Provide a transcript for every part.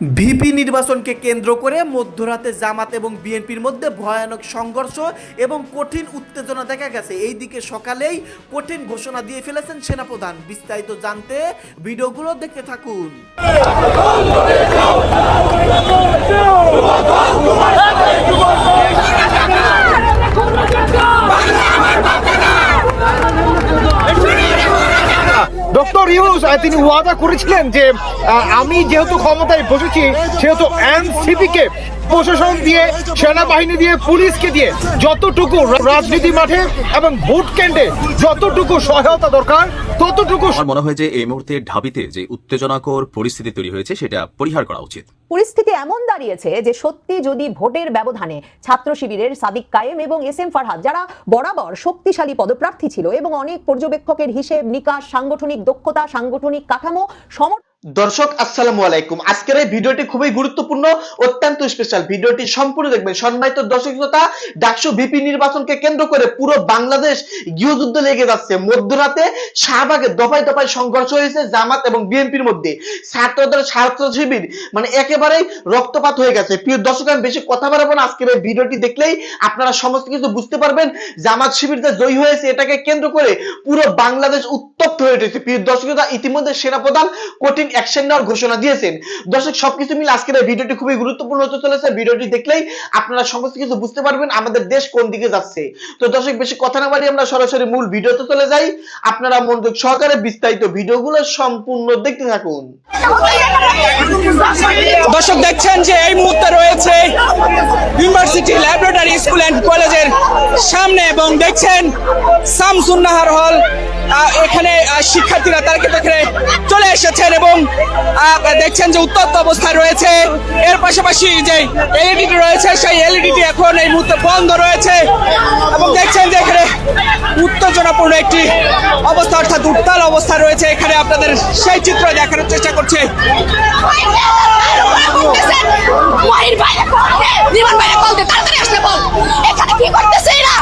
VP নির্বাচনকে কেন্দ্র করে মধ্যরাতে জামাত এবং বিএনপির মধ্যে ভয়ানক সংঘর্ষ এবং কঠিন উত্তেজনা দেখা গেছে এই দিকে সকালেই কঠিন ঘোষণা দিয়ে ফেলেছেন সেনাপ্রধান বিস্তারিত জানতে ভিডিওগুলো দেখতে থাকুন ডক্টর ইউনুস তিনি ওয়াদা করেছিলেন যে আমি যেহেতু ক্ষমতায় বসেছি সেহেতু এনসিপি কে প্রশাসন দিয়ে সেনাবাহিনী দিয়ে পুলিশকে দিয়ে যতটুকু রাজনীতি মাঠে এবং ভোট কেন্দ্রে যতটুকু সহায়তা দরকার ততটুকু আমার মনে হয় যে এই মুহূর্তে ঢাবিতে যে উত্তেজনাকর পরিস্থিতি তৈরি হয়েছে সেটা পরিহার করা উচিত। পরিস্থিতি এমন দাঁড়িয়েছে যে সত্যি যদি ভোটের ব্যবধানে ছাত্র শিবিরের সাদিক কায়েম এবং এস এম ফারহাদ যারা বরাবর শক্তিশালী পদপ্রার্থী ছিল এবং অনেক পর্যবেক্ষকের হিসেব নিকাশ সাংগঠনিক দক্ষতা সাংগঠনিক কাঠামো সমর্থন দর্শক, আসসালামু আলাইকুম। আজকের এই ভিডিওটি খুবই গুরুত্বপূর্ণ, অত্যন্ত স্পেশাল ভিডিওটি সম্পূর্ণ দেখবেন। সম্মানিত দর্শক শ্রোতা, ডাকসু ভিপি নির্বাচনকে কেন্দ্র করে পুরো বাংলাদেশ গৃহযুদ্ধ লেগে যাচ্ছে। মধ্যরাতে শাহবাগে দফায় দফায় সংঘর্ষ হয়েছে জামাত এবং বিএনপির মধ্যে। ছাত্রদের ছাত্র শিবির মানে একেবারেই রক্তপাত হয়ে গেছে। প্রিয় দর্শক, আমি বেশি কথা বাড়াবো না। আজকের এই ভিডিওটি দেখলেই আপনারা সমস্ত কিছু বুঝতে পারবেন। জামাত শিবির যে জয়ী হয়েছে, এটাকে কেন্দ্র করে পুরো বাংলাদেশ উত্তপ্ত হয়ে উঠেছে প্রিয় দর্শক ইতিমধ্যে সেনাপ্রধান কঠিন অ্যাকশন নেওয়ার ঘোষণা দিয়েছেন। দর্শক, সবকিছু মিলে আজকের এই ভিডিওটি খুবই গুরুত্বপূর্ণ হতে চলেছে। ভিডিওটি দেখলেই আপনারা সমস্ত কিছু বুঝতে পারবেন আমাদের দেশ কোন দিকে যাচ্ছে। তো দর্শক, বেশি কথা না বাড়িয়ে আমরা সরাসরি মূল ভিডিওতে চলে যাই। আপনারা মনোযোগ সহকারে বিস্তারিত ভিডিওগুলো সম্পূর্ণ দেখতে থাকুন। দর্শক, দেখছেন যে এই মুহূর্তে রয়েছে ইউনিভার্সিটি ল্যাবরেটরি স্কুল অ্যান্ড কলেজের সামনে এবং দেখছেন শামসুন্নাহার হল এখানে শিক্ষার্থীরা তারা কিন্তু এখানে চলে এসেছেন এবং দেখছেন যে উত্তপ্ত অবস্থায় রয়েছে। এর পাশাপাশি যে এলইডিটি রয়েছে, সেই এলইডিটি এখন এই মুহূর্তে বন্ধ রয়েছে এবং দেখছেন যে এখানে উত্তেজনাপূর্ণ একটি অবস্থা, অর্থাৎ উত্তাল অবস্থা রয়েছে। এখানে আপনাদের সেই চিত্র দেখানোর চেষ্টা করছে। কল দে তাড়াতাড়ি আসলে বল। এখানে কি এরা?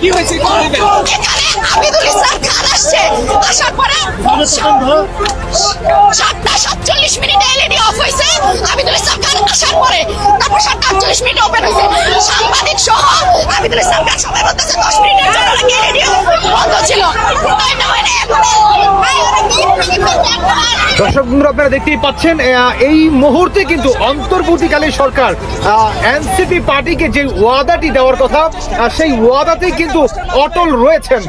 কি হয়েছে সাতটা সাতচল্লিশ মিনিটে এলইডি অফ হয়েছে আবিদুল ইসলাম খান আসার পরে তারপর সাতটা আটচল্লিশ মিনিট ওপেন হয়েছে সাংবাদিক সহ আবিদুল ইসলাম খান সবাই বলতেছে দশ মিনিটের জন্য নাকি এলইডি বন্ধ ছিল তাই না হয় না এখন দর্শক বন্ধুরা, আপনারা দেখতেই পাচ্ছেন এই মুহূর্তে কিন্তু অন্তর্বর্তীকালীন সরকার এনসিপি পার্টিকে যে ওয়াদাটি দেওয়ার কথা সেই ওয়াদাতেই কিন্তু অটল রয়েছেন।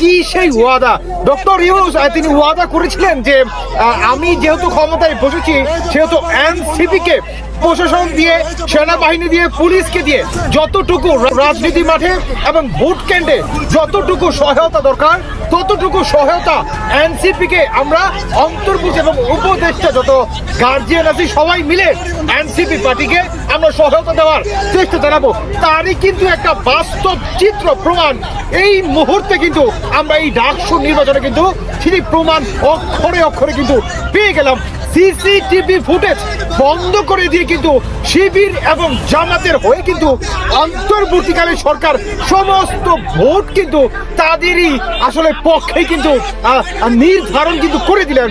কি সেই ওয়াদা? ডক্টর ইউনুস আহ, তিনি ওয়াদা করেছিলেন যে আমি যেহেতু ক্ষমতায় বসেছি সেহেতু এনসিপি কে প্রশাসন দিয়ে সেনাবাহিনী দিয়ে পুলিশকে দিয়ে যতটুকু রাজনীতি মাঠে এবং ভোট কেন্দ্রে যতটুকু সহায়তা দরকার ততটুকু সহায়তা এনসিপি কে আমরা অন্তর্ভুক্ত এবং উপদেষ্টা যত গার্জিয়ান আছি সবাই মিলে এনসিপি পার্টিকে আমরা সহায়তা দেওয়ার চেষ্টা জানাব। তারই কিন্তু একটা বাস্তব চিত্র প্রমাণ এই মুহূর্তে কিন্তু আমরা এই ডাকসু নির্বাচনে কিন্তু তিনি প্রমাণ অক্ষরে অক্ষরে কিন্তু পেয়ে গেলাম। সিসিটিভি ফুটেজ বন্ধ করে দিয়ে কিন্তু শিবির এবং জামাতের হয়ে কিন্তু অন্তর্বর্তীকালীন সরকার সমস্ত ভোট কিন্তু তাদেরই আসলে পক্ষে কিন্তু নির্ধারণ কিন্তু করে দিলেন।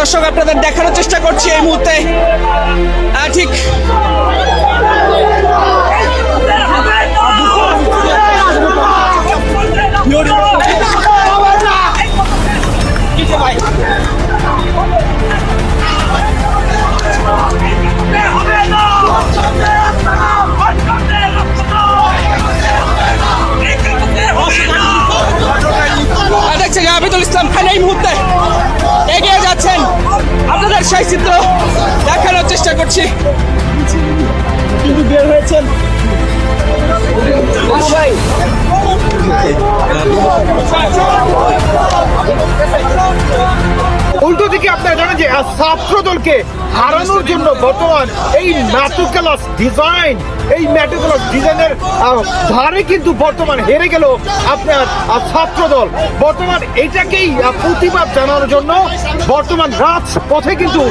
দর্শক আপনাদের দেখানোর চেষ্টা করছি এই মুহূর্তে। ঠিক যে আবিদুল ইসলাম খান এই মুহূর্তে। সেই চিত্র দেখানোর চেষ্টা করছি। কিন্তু বের হয়েছেন উল্টো দিকে আপনারা জানেন যে ছাত্রদলকে ছাত্র দলকে হারানোর জন্য বর্তমান এই নাটুকেলাস ডিজাইন এই ম্যাটিকুলাস ডিজাইনের ধারে কিন্তু বর্তমান হেরে গেল আপনার আহ, ছাত্রদল। বর্তমান এটাকেই প্রতিবাদ জানানোর জন্য বর্তমান রাজপথে কিন্তু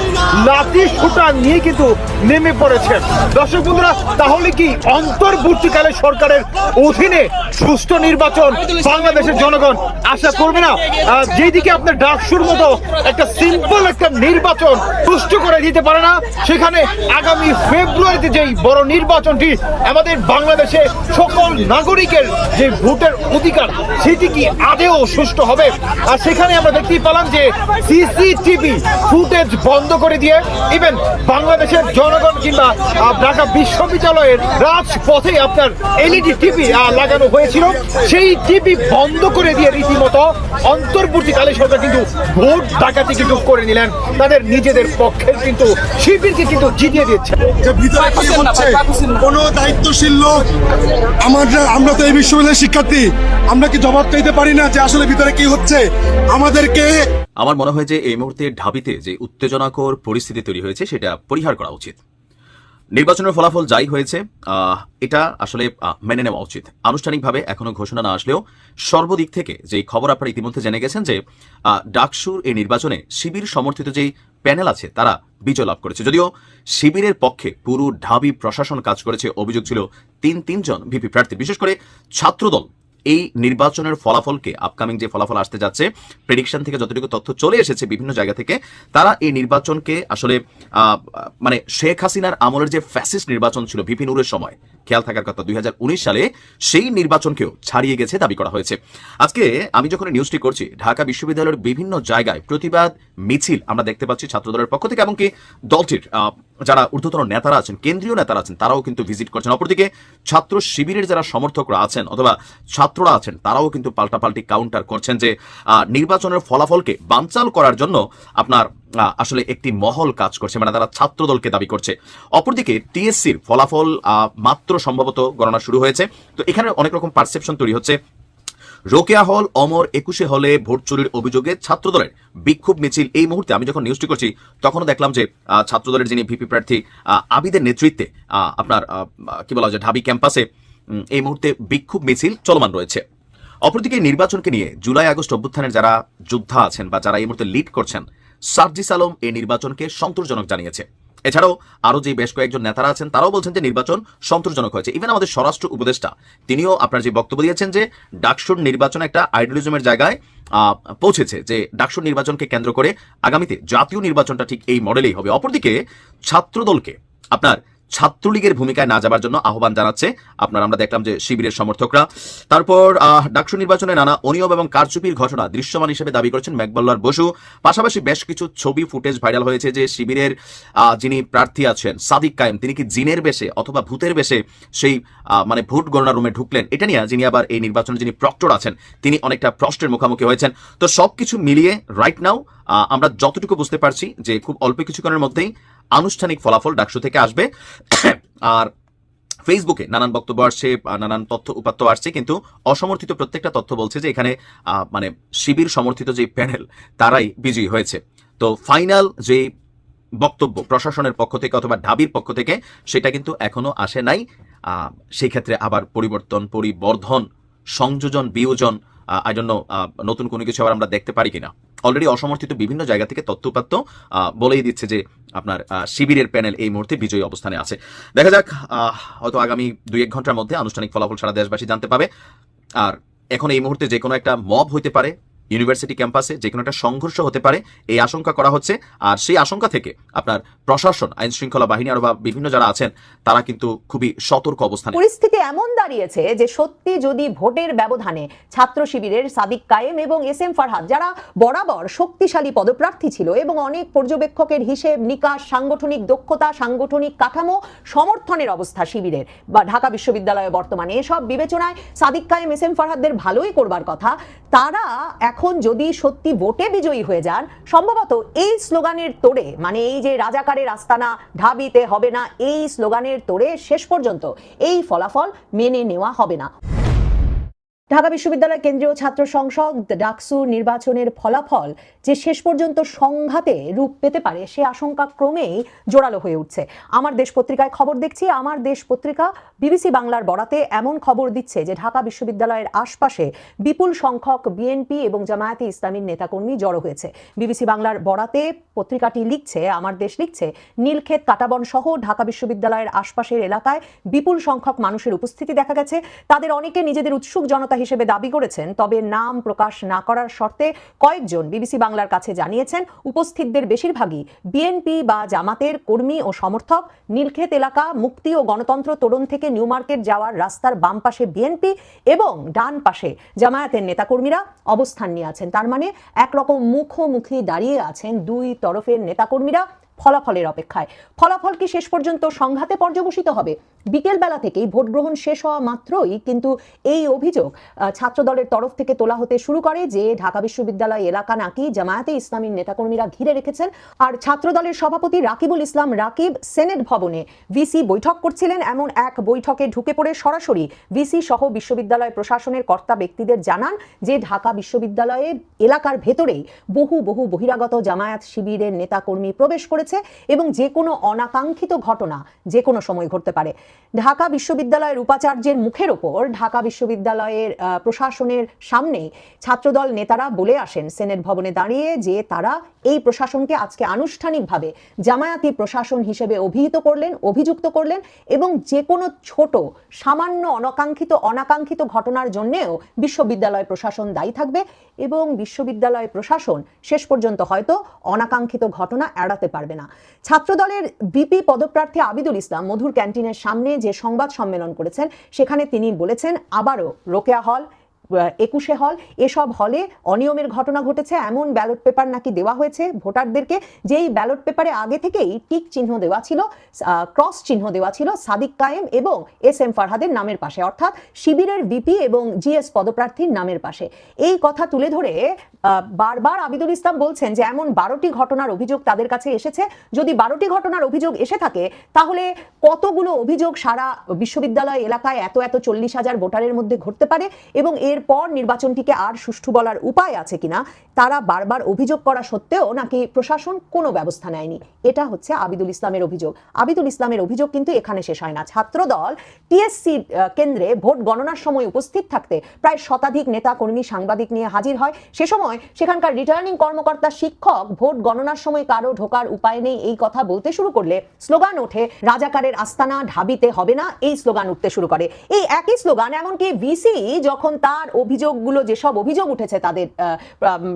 লাঠি সুটা নিয়ে কিন্তু নেমে পড়েছে। দর্শক বন্ধুরা তাহলে কি অন্তর্বর্তীকালে সরকারের অধীনে সুষ্ঠু নির্বাচন বাংলাদেশের জনগণ আশা করবে না? যেদিকে আপনার ডাকসুর মতো একটা সিম্পল একটা নির্বাচন সুষ্ঠু করে দিতে পারে না সেখানে আগামী ফেব্রুয়ারিতে যেই বড় নির্বাচনটি আমাদের বাংলাদেশে সকল নাগরিকের যে ভোটের অধিকার সেটি কি আদেও সুষ্ঠু হবে? আর সেখানে আমরা দেখতেই পেলাম যে সিসিটিভি ফুটেজ বন্ধ করে দিয়ে ইভেন বাংলাদেশের জনগণ কিংবা ঢাকা বিশ্ববিদ্যালয়ের রাজপথে আপনার এলইডি টিভি লাগানো হয়েছিল। সেই টিভি বন্ধ করে দিয়ে রীতিমতো অন্তর্বর্তীকালে সরকার কিন্তু ভোট ডাকাতি কিন্তু করে নিলেন। তাদের নিজেদের পক্ষের কিন্তু শিবিরকে কিন্তু জিতিয়ে দিচ্ছে কোন দায়িত্বশীল লোক। আমরা আমরা তো এই বিশ্ববিদ্যালয়ের শিক্ষার্থী। আমরা কি জবাব চাইতে পারি না যে আসলে ভিতরে কি হচ্ছে? আমাদেরকে আমার মনে হয় যে এই মুহূর্তে ঢাবিতে যে উত্তেজনাকর পরিস্থিতি তৈরি হয়েছে, সেটা পরিহার করা উচিত। নির্বাচনের ফলাফল যাই হয়েছে এটা আসলে মেনে নেওয়া উচিত। আনুষ্ঠানিকভাবে এখনও ঘোষণা না আসলেও সর্বদিক থেকে যে খবর আপনারা ইতিমধ্যে জেনে গেছেন যে ডাকসুর এই নির্বাচনে শিবির সমর্থিত যেই প্যানেল আছে, তারা বিজয় লাভ করেছে। যদিও শিবিরের পক্ষে পুরো ঢাবি প্রশাসন কাজ করেছে, অভিযোগ ছিল তিন তিনজন ভিপি প্রার্থী। বিশেষ করে ছাত্রদল এই নির্বাচনের ফলাফলকে আপকামিং যে ফলাফল আসতে যাচ্ছে প্রেডিকশন থেকে যতটুকু তথ্য চলে এসেছে বিভিন্ন জায়গা থেকে, তারা এই নির্বাচনকে আসলে মানে শেখ হাসিনার আমলের যে ফ্যাসিস্ট নির্বাচন ছিল ভিপিনুরের সময়, খেয়াল থাকার কথা, দুই হাজার উনিশ সালে সেই নির্বাচনকেও ছাড়িয়ে গেছে দাবি করা হয়েছে। আজকে আমি যখন নিউজটি করছি, ঢাকা বিশ্ববিদ্যালয়ের বিভিন্ন জায়গায় প্রতিবাদ মিছিল আমরা দেখতে পাচ্ছি ছাত্রদলের পক্ষ থেকে এমনকি দলটির যারা ঊর্ধ্বতন নেতারা আছেন, কেন্দ্রীয় নেতারা আছেন, তারাও কিন্তু ভিজিট করছেন। অপরদিকে ছাত্র শিবিরের যারা সমর্থকরা আছেন, অথবা ছাত্ররা আছেন, তারাও কিন্তু পাল্টাপাল্টি কাউন্টার করছেন যে নির্বাচনের ফলাফলকে বানচাল করার জন্য আপনার আসলে একটি মহল কাজ করছে মানে তারা ছাত্র দলকে দাবি করছে। অপরদিকে টিএসসির ফলাফল মাত্র সম্ভবত গণনা শুরু হয়েছে। তো এখানে অনেক রকম পারসেপশন তৈরি হচ্ছে। রোকেয়া হল, অমর একুশে হলে ভোট চুরির অভিযোগে ছাত্রদলের বিক্ষোভ মিছিল। এই মুহূর্তে আমি যখন নিউজটি করছি, তখনও দেখলাম যে ছাত্রদলের যিনি ভিপি প্রার্থী আবিদের নেতৃত্বে আপনার কি বলা যায়, ঢাবি ক্যাম্পাসে এই মুহূর্তে বিক্ষোভ মিছিল চলমান রয়েছে। অপরদিকে নির্বাচনকে নিয়ে জুলাই আগস্ট অভ্যুত্থানের যারা যোদ্ধা আছেন বা যারা এই মুহূর্তে লিড করছেন, সার্জিস আলম এই নির্বাচনকে সন্তোষজনক জানিয়েছে। এছাড়াও আরও যে বেশ কয়েকজন নেতারা আছেন, তারাও বলছেন যে নির্বাচন সন্তোষজনক হয়েছে। ইভেন আমাদের স্বরাষ্ট্র উপদেষ্টা, তিনিও আপনার যে বক্তব্য দিয়েছেন যে ডাকসুর নির্বাচন একটা আইডিয়ালিজমের জায়গায় পৌঁছেছে যে ডাকসুর নির্বাচনকে কেন্দ্র করে আগামীতে জাতীয় নির্বাচনটা ঠিক এই মডেলেই হবে। অপরদিকে ছাত্রদলকে আপনার ছাত্রলীগের ভূমিকায় না যাবার জন্য আহ্বান জানাচ্ছে। আপনার, আমরা দেখলাম যে শিবিরের সমর্থকরা। তারপর ডাকসু নির্বাচনে নানা অনিয়ম এবং কারচুপির ঘটনা দৃশ্যমান হিসেবে দাবি করেছেন ম্যাকবল্লার বসু। পাশাপাশি বেশ কিছু ছবি, ফুটেজ ভাইরাল হয়েছে যে শিবিরের যিনি প্রার্থী আছেন, সাদিক কায়েম, তিনি কি জিনের বেশে অথবা ভূতের বেশে সেই মানে ভোট গণনা রুমে ঢুকলেন, এটা নিয়ে যিনি আবার এই নির্বাচনে যিনি প্রক্টর আছেন, তিনি অনেকটা প্রশ্নের মুখোমুখি হয়েছেন। তো সবকিছু মিলিয়ে রাইট নাও আমরা যতটুকু বুঝতে পারছি যে খুব অল্প কিছুক্ষণের মধ্যেই আনুষ্ঠানিক ফলাফল ডাকসু থেকে আসবে। আর ফেসবুকে নানান বক্তব্য আসছে নানান তথ্য উপাত্ত আসছে, কিন্তু অসমর্থিত প্রত্যেকটা তথ্য বলছে যে এখানে মানে শিবির সমর্থিত যে প্যানেল, তারাই বিজয়ী হয়েছে। তো ফাইনাল যে বক্তব্য প্রশাসনের পক্ষ থেকে অথবা ঢাবির পক্ষ থেকে, সেটা কিন্তু এখনও আসে নাই। সেই ক্ষেত্রে আবার পরিবর্তন, পরিবর্ধন, সংযোজন, বিয়োজন আই জন্য নতুন কোনো কিছু আবার আমরা দেখতে পারি কিনা। অলরেডি অসমর্থিত বিভিন্ন জায়গা থেকে তথ্যপাত্য বলেই দিচ্ছে যে আপনার শিবিরের প্যানেল এই মুহূর্তে বিজয়ী অবস্থানে আছে। দেখা যাক হয়তো আগামী দুই এক ঘণ্টার মধ্যে আনুষ্ঠানিক ফলাফল সারা দেশবাসী জানতে পাবে। আর এখন এই মুহূর্তে যে কোনো একটা মব হইতে পারে ইউনিভার্সিটি ক্যাম্পাসে যে কোনো একটা সংঘর্ষ হতে পারে, এই আশঙ্কা করা হচ্ছে। আর সেই আশঙ্কা থেকে আপনার প্রশাসন আইন শৃঙ্খলা বাহিনী আরও বা বিভিন্ন যারা আছেন, তারা কিন্তু খুবই সতর্ক অবস্থানে। পরিস্থিতি এমন দাঁড়িয়েছে যে সত্যি যদি ভোটের ব্যবধানে ছাত্র শিবিরের সাদিক কায়েম এবং এস এম ফারহাদ, যারা বরাবর শক্তিশালী পদপ্রার্থী ছিল এবং অনেক পর্যবেক্ষকের হিসেব, নিকাশ, সাংগঠনিক দক্ষতা, সাংগঠনিক কাঠামো, সমর্থনের অবস্থা শিবিরের বা ঢাকা বিশ্ববিদ্যালয়ে বর্তমানে, এসব বিবেচনায় সাদিক কায়েম এস এম ফারহাদদের ভালোই করবার কথা। তারা এখন যদি সত্যি ভোটে বিজয়ী হয়ে যান, সম্ভবত এই স্লোগানের তোড়ে মানে এই যে রাজাকারের আস্তানা, ঢাবিতে হবে না, এই স্লোগানের তোড়ে শেষ পর্যন্ত এই ফলাফল মেনে নেওয়া হবে না। ঢাকা বিশ্ববিদ্যালয় কেন্দ্রীয় ছাত্র সংসদ ডাকসু নির্বাচনের ফলাফল যে শেষ পর্যন্ত সংঘাতে রূপ পেতে পারে সে আশঙ্কা ক্রমেই জোরালো হয়ে উঠছে। আমার দেশ পত্রিকায় খবর দেখছি, আমার দেশ পত্রিকা বিবিসি বাংলার বরাতে এমন খবর দিচ্ছে যে ঢাকা বিশ্ববিদ্যালয়ের আশপাশে বিপুল সংখ্যক বিএনপি এবং জামায়াতে ইসলামীর নেতাকর্মী জড়ো হয়েছে। বিবিসি বাংলার বরাতে পত্রিকাটি লিখছে, আমার দেশ লিখছে, নীলক্ষেত কাটাবন সহ ঢাকা বিশ্ববিদ্যালয়ের আশপাশের এলাকায় বিপুল সংখ্যক মানুষের উপস্থিতি দেখা গেছে। তাদের অনেকে নিজেদের উৎসুক জনতা হিসেবে দাবি করেছেন, তবে নাম প্রকাশ না করার শর্তে কয়েকজন বিবিসি বাংলার কাছে জানিয়েছেন, উপস্থিতদের বেশিরভাগই বিএনপি বা জামাতের কর্মী ও সমর্থক। নীলক্ষেত এলাকা মুক্তি ও গণতন্ত্র তোরণ থেকে নিউ মার্কেট যাওয়ার রাস্তার বাম পাশে বিএনপি এবং ডান পাশে জামায়াতের নেতাকর্মীরা অবস্থান নিয়ে আছেন। তার মানে একরকম মুখোমুখি দাঁড়িয়ে আছেন দুই তরফের নেতাকর্মীরা ফলাফলের অপেক্ষায়। ফলাফল কি শেষ পর্যন্ত সংঘাতে পর্যবসিত হবে? বিকেল বেলা থেকেই ভোট গ্রহণ শেষ হওয়া মাত্রই কিন্তু এই অভিযোগ ছাত্রদলের তরফ থেকে তোলা হতে শুরু করে যে ঢাকা বিশ্ববিদ্যালয় এলাকা নাকি জামায়াতে ইসলামীর নেতাকর্মীরা ঘিরে রেখেছেন। আর ছাত্রদলের সভাপতি রাকিবুল ইসলাম রাকিব সেনেট ভবনে ভিসি বৈঠক করছিলেন। এমন এক বৈঠকে ঢুকে পড়ে সরাসরি ভিসি সহ বিশ্ববিদ্যালয় প্রশাসনের কর্তা ব্যক্তিদের জানান যে ঢাকা বিশ্ববিদ্যালয়ের এলাকার ভেতরেই বহু বহু বহিরাগত জামায়াত শিবিরের নেতাকর্মী প্রবেশ করেছে এবং যে কোনো অনাকাঙ্ক্ষিত ঘটনা যে কোনো সময় ঘটতে পারে। ঢাকা বিশ্ববিদ্যালয়ের উপাচার্যের মুখের ওপর ঢাকা বিশ্ববিদ্যালয়ের প্রশাসনের সামনে ছাত্রদল নেতারা বলে আসেন সেনেট ভবনে দাঁড়িয়ে যে তারা এই প্রশাসনকে আজকে আনুষ্ঠানিকভাবে জামায়াতি প্রশাসন হিসেবে অভিহিত করলেন, অভিযুক্ত করলেন এবং যে কোনো ছোট, সামান্য অনাকাঙ্ক্ষিত অনাকাঙ্ক্ষিত ঘটনার জন্যেও বিশ্ববিদ্যালয় প্রশাসন দায়ী থাকবে এবং বিশ্ববিদ্যালয় প্রশাসন শেষ পর্যন্ত হয়তো অনাকাঙ্ক্ষিত ঘটনা এড়াতে পারবে না। ছাত্রদলের বিপি পদপ্রার্থী আবিদুল ইসলাম মধুর ক্যান্টিনের সামনে যে সংবাদ সম্মেলন করেছেন, সেখানে তিনি বলেছেন, আবারও রোকেয়া হল একুশে হল, এসব হলে অনিয়মের ঘটনা ঘটেছে, এমন ব্যালট পেপার নাকি দেওয়া হয়েছে ভোটারদেরকে, যেই ব্যালট পেপারে আগে থেকেই টিক চিহ্ন দেওয়া ছিল ক্রস চিহ্ন দেওয়া ছিল, সাদিক কায়েম এবং এস এম ফারহাদের নামের পাশে, অর্থাৎ শিবিরের বিপি এবং জিএস পদপ্রার্থীর নামের পাশে। এই কথা তুলে ধরে বারবার আবিদুল ইসলাম বলছেন যে এমন বারোটি ঘটনার অভিযোগ তাদের কাছে এসেছে। যদি বারোটি ঘটনার অভিযোগ এসে থাকে, তাহলে কতগুলো অভিযোগ সারা বিশ্ববিদ্যালয় এলাকায় এত এত চল্লিশ হাজার ভোটারের মধ্যে ঘটতে পারে এবং এরপর নির্বাচনটিকে আর সুষ্ঠু বলার উপায় আছে কিনা, তারা বারবার অভিযোগ করা সত্ত্বেও নাকি প্রশাসন কোনো ব্যবস্থা নেয়নি? এটা হচ্ছে আবিদুল ইসলামের অভিযোগ। আবিদুল ইসলামের অভিযোগ কিন্তু এখানে শেষ হয় না। ছাত্রদল টিএসসি কেন্দ্রে ভোট গণনার সময় উপস্থিত থাকতে প্রায় শতাধিক নেতা কর্মী সাংবাদিক নিয়ে হাজির হয়। সে সময় সেখানকার রিটার্নিং কর্মকর্তা শিক্ষক ভোট গণনার সময় কারও ঢোকার উপায় নেই, এই কথা বলতে শুরু করলে স্লোগান ওঠে, রাজাকারের আস্তানা ঢাবিতে হবে না, এই স্লোগান উঠতে শুরু করে। এই একই স্লোগান, এমনকি ভিসি যখন তার অভিযোগগুলো, যেসব অভিযোগ উঠেছে তাদের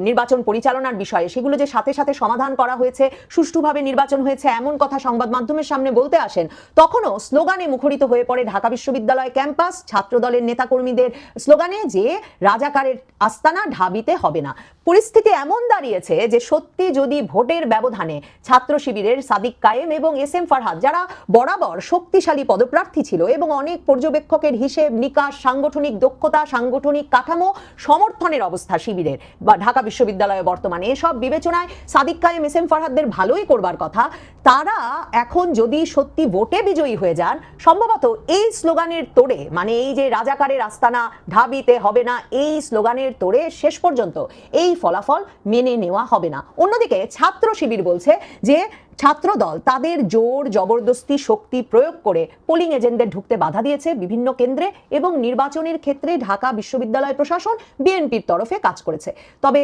নির্বাচন পরিচালনার বিষয়ে, সেগুলো যে সাথে সাথে সমাধান করা হয়েছে, সুষ্ঠুভাবে নির্বাচন হয়েছে, এমন কথা সংবাদ মাধ্যমের সামনে বলতে আসেন, তখনও স্লোগানে মুখরিত হয়ে পড়ে ঢাকা বিশ্ববিদ্যালয় ক্যাম্পাস, ছাত্রদলের নেতাকর্মীদের স্লোগানে যে, রাজাকারের আস্তানা ঢাবিতে হবে না। পরিস্থিতি এমন দাঁড়িয়েছে যে সত্যি যদি ভোটের ব্যবধানে ছাত্র শিবিরের সাদিক কায়েম এবং এস এম ফারহাদ, যারা বরাবর শক্তিশালী পদপ্রার্থী ছিল এবং অনেক পর্যবেক্ষকের হিসেব, নিকাশ, সাংগঠনিক দক্ষতা, সাংগঠনিক কাঠামো, সমর্থনের অবস্থা শিবিরের বা ঢাকা বিশ্ববিদ্যালয়ে বর্তমানে, এসব বিবেচনায় সাদিক কায়েম এস এম ফারহাদদের ভালোই করবার কথা। তারা এখন যদি সত্যি ভোটে বিজয়ী হয়ে যান, সম্ভবত এই স্লোগানের তোড়ে মানে এই যে রাজাকারের আস্তানা, ঢাবিতে হবে না, এই স্লোগানের তোড়ে শেষ পর্যন্ত এই ফলাফল মেনে নেওয়া হবে না। অন্যদিকে ছাত্র শিবির বলছে যে, ছাত্রদল তাদের জোর, জবরদস্তি, শক্তি প্রয়োগ করে পোলিং এজেন্টদের ঢুকতে বাধা দিয়েছে বিভিন্ন কেন্দ্রে এবং নির্বাচনের ক্ষেত্রে ঢাকা বিশ্ববিদ্যালয় প্রশাসন বিএনপির তরফে কাজ করেছে। তবে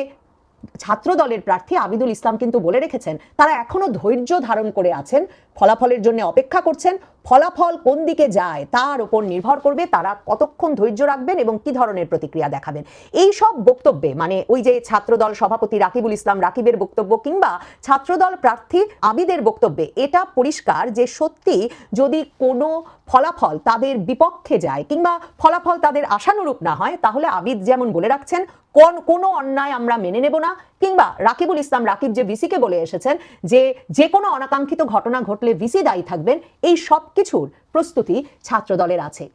ছাত্র দলের প্রার্থী আবিদুল ইসলাম কিন্তু বলে রেখেছেন, তারা এখনও ধৈর্য ধারণ করে আছেন, ফলাফলের জন্য অপেক্ষা করছেন, ফলাফল কোন দিকে যায় তার উপর নির্ভর করবে, তারা কতক্ষণ ধৈর্য রাখবেন এবং কি ধরনের প্রতিক্রিয়া দেখাবেন। এই সব বক্তব্যে মানে ওই যে ছাত্রদল সভাপতি রাকিবুল ইসলাম রাকিবের বক্তব্য কিংবা ছাত্রদল প্রার্থী আবিদের বক্তব্যে, এটা পরিষ্কার যে সত্যি যদি কোনো ফলাফল তাদের বিপক্ষে যায় কিংবা ফলাফল তাদের আশানুরূপ না হয়, তাহলে আবিদ যেমন বলে রাখছেন কোন, কোনো অন্যায় আমরা মেনে নেব না, কিংবা রাকিবুল ইসলাম, রাকিব যে ভিসিকে বলে এসেছেন, যে যে কোনো অনাকাঙ্ক্ষিত ঘটনা ঘটলে ভিসি দায়ী থাকবেন, এই সব কিছুর প্রস্তুতি ছাত্রদলের আছে।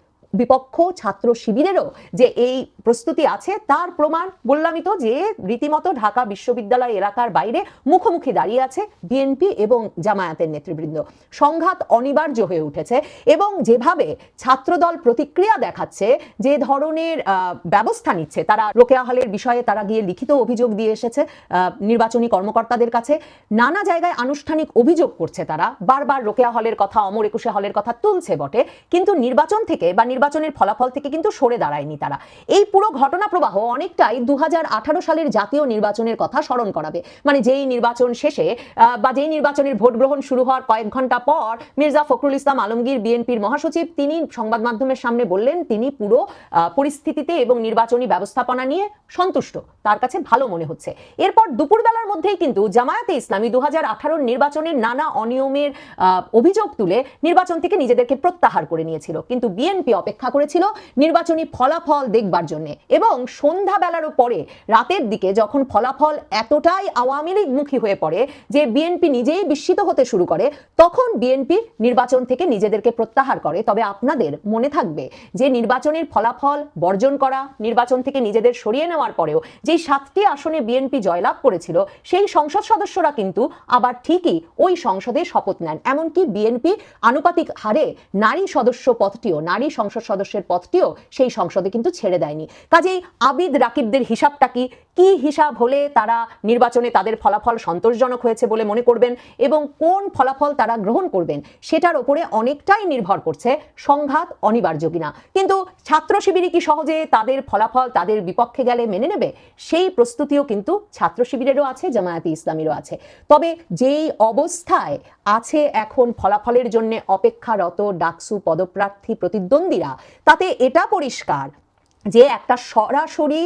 বিপক্ষ ছাত্র শিবিরেরও যে এই প্রস্তুতি আছে, তার প্রমাণ বললামই তো যে রীতিমতো ঢাকা বিশ্ববিদ্যালয় এলাকার বাইরে মুখোমুখি দাঁড়িয়ে আছে বিএনপি এবং জামায়াতের নেতৃবৃন্দ। সংঘাত অনিবার্য হয়ে উঠেছে এবং যেভাবে ছাত্রদল প্রতিক্রিয়া দেখাচ্ছে, যে ধরনের ব্যবস্থা নিচ্ছে, তারা রোকেয়া হলের বিষয়ে তারা গিয়ে লিখিত অভিযোগ দিয়ে এসেছে নির্বাচনী কর্মকর্তাদের কাছে। নানা জায়গায় আনুষ্ঠানিক অভিযোগ করছে তারা, বারবার রোকেয়া হলের কথা, অমর একুশে হলের কথা তুলছে বটে। কিন্তু নির্বাচন থেকে বা নির্বাচনের ফলাফল থেকে কিন্তু সরে দাঁড়ায়নি তারা। এই পুরো ঘটনা প্রবাহ অনেকটাই দু সালের জাতীয় নির্বাচনের কথা স্মরণ করাবে। মানে যেই নির্বাচন শেষে বা যেই নির্বাচনের ভোট গ্রহণ শুরু হওয়ার কয়েক ঘণ্টা পর মির্জা ফখরুল ইসলাম আলমগীর, বিএনপির মহাসচিব, তিনি সংবাদ মাধ্যমের সামনে বললেন, তিনি পুরো পরিস্থিতিতে এবং নির্বাচনী ব্যবস্থাপনা নিয়ে সন্তুষ্ট। তার কাছে ভালো মনে হচ্ছে। এরপর দুপুরবেলার মধ্যেই কিন্তু জামায়াতে ইসলামী দু হাজার নির্বাচনের নানা অনিয়মের অভিযোগ তুলে নির্বাচন থেকে নিজেদেরকে প্রত্যাহার করে নিয়েছিল। কিন্তু বিএনপি অপেক্ষা করেছিল নির্বাচনী ফলাফল দেখবার জন্য। এবং সন্ধ্যাবেলারও পরে, রাতের দিকে যখন ফলাফল এতটাই আওয়ামী লীগ মুখী হয়ে পড়ে যে বিএনপি নিজেই বিস্মিত হতে শুরু করে, তখন বিএনপি নির্বাচন থেকে নিজেদেরকে প্রত্যাহার করে। তবে আপনাদের মনে থাকবে যে নির্বাচনের ফলাফল বর্জন করা, নির্বাচন থেকে নিজেদের সরিয়ে নেওয়ার পরেও যেই সাতটি আসনে বিএনপি জয়লাভ করেছিল, সেই সংসদ সদস্যরা কিন্তু আবার ঠিকই ওই সংসদে শপথ নেন। এমনকি বিএনপি আনুপাতিক হারে নারী সদস্য পদটিও, নারী সংসদ সদস্যের পদটিও সেই সংসদে কিন্তু ছেড়ে দেয়নি। কাজেই আবিদ রাকিবদের হিসাবটা কি কি হিসাব হলে তারা নির্বাচনে তাদের ফলাফল সন্তোষজনক হয়েছে বলে মনে করবেন এবং কোন ফলাফল তারা গ্রহণ করবেন সেটার ওপরে অনেকটাই নির্ভর করছে সংঘাত অনিবার্য কিনা। কিন্তু ছাত্র শিবিরই কি সহজে তাদের ফলাফল তাদের বিপক্ষে গেলে মেনে নেবে? সেই প্রস্তুতিও কিন্তু ছাত্র শিবিরেরও আছে, জামায়াতে ইসলামীরও আছে। তবে যেই অবস্থায় আছে এখন ফলাফলের জন্য অপেক্ষারত ডাকসু পদপ্রার্থী প্রতিদ্বন্দ্বীরা, তাতে এটা পরিষ্কার যে একটা সরাসরি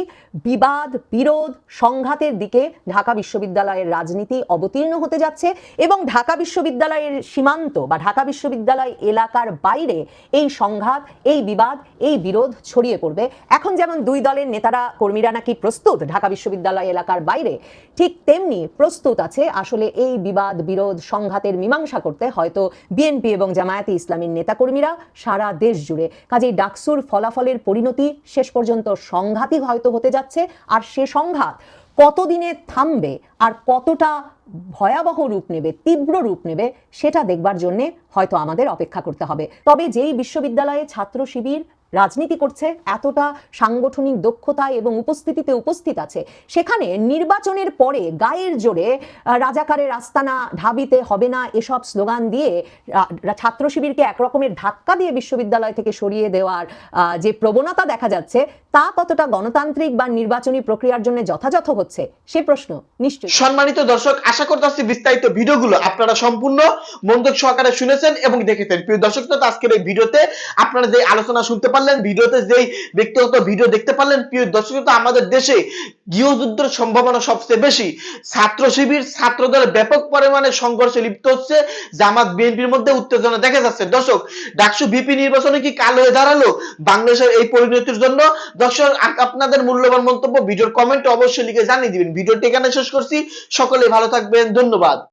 বিবাদ, বিরোধ, সংঘাতের দিকে ঢাকা বিশ্ববিদ্যালয়ের রাজনীতি অবতীর্ণ হতে যাচ্ছে এবং ঢাকা বিশ্ববিদ্যালয়ের সীমান্ত বা ঢাকা বিশ্ববিদ্যালয় এলাকার বাইরে এই সংঘাত, এই বিবাদ, এই বিরোধ ছড়িয়ে পড়বে। এখন যেমন দুই দলের নেতারা, কর্মীরা নাকি প্রস্তুত ঢাকা বিশ্ববিদ্যালয় এলাকার বাইরে, ঠিক তেমনি প্রস্তুত আছে আসলে এই বিবাদ, বিরোধ, সংঘাতের মীমাংসা করতে। হয়তো বিএনপি এবং জামায়াতে ইসলামীর নেতাকর্মীরা সারা দেশ জুড়ে। কাজেই ডাকসুর ফলাফলের পরিণতি শেষ পর্যন্ত সংঘাতই হয়তো হতে যাচ্ছে। আর সে সংঘাত কতদিনে থামবে আর কতটা ভয়াবহ রূপ নেবে, তীব্র রূপ নেবে, সেটা দেখবার জন্যে হয়তো আমাদের অপেক্ষা করতে হবে। তবে যেই বিশ্ববিদ্যালয়ে ছাত্র শিবির রাজনীতি করছে, এতটা সাংগঠনিক দক্ষতা এবং উপস্থিতিতে উপস্থিত আছে। সেখানে নির্বাচনের পরে গায়ের জোরে রাজাকারের আস্তানা ঢাবিতে হবে না এসব স্লোগান দিয়ে ছাত্র শিবিরকে একরকমের ধাক্কা দিয়ে বিশ্ববিদ্যালয় থেকে সরিয়ে দেওয়ার যে প্রবণতা দেখা যাচ্ছে, তা কতটা গণতান্ত্রিক বা নির্বাচনী প্রক্রিয়ার জন্য যথাযথ হচ্ছে, সে প্রশ্ন নিশ্চয়ই। সম্মানিত দর্শক, আশা করতেছি বিস্তারিত ভিডিওগুলো আপনারা সম্পূর্ণ মনোযোগ সহকারে শুনেছেন এবং দেখেছেন। প্রিয় দর্শক তো আজকের এই ভিডিওতে আপনারা যে আলোচনা শুনতে পারলেন, ভিডিওতে যেই ব্যক্তিগত ভিডিও দেখতে পারলেন, প্রিয় দর্শক তো আমাদের দেশে গৃহযুদ্ধের সম্ভাবনা সবচেয়ে বেশি। ছাত্র শিবির ছাত্রদের ব্যাপক পরিমাণে সংঘর্ষে লিপ্ত হচ্ছে, জামাত বিএনপির মধ্যে উত্তেজনা দেখা যাচ্ছে। দর্শক, ডাকসু ভিপি নির্বাচনে কি কাল হয়ে দাঁড়াল? বাংলাদেশের এই পরিণতির জন্য দর্শক আপনাদের মূল্যবান মন্তব্য ভিডিওর কমেন্টে অবশ্যই লিখে জানিয়ে দিবেন। ভিডিওটি এখানে শেষ করছি। সকলে ভালো থাকবেন। ধন্যবাদ।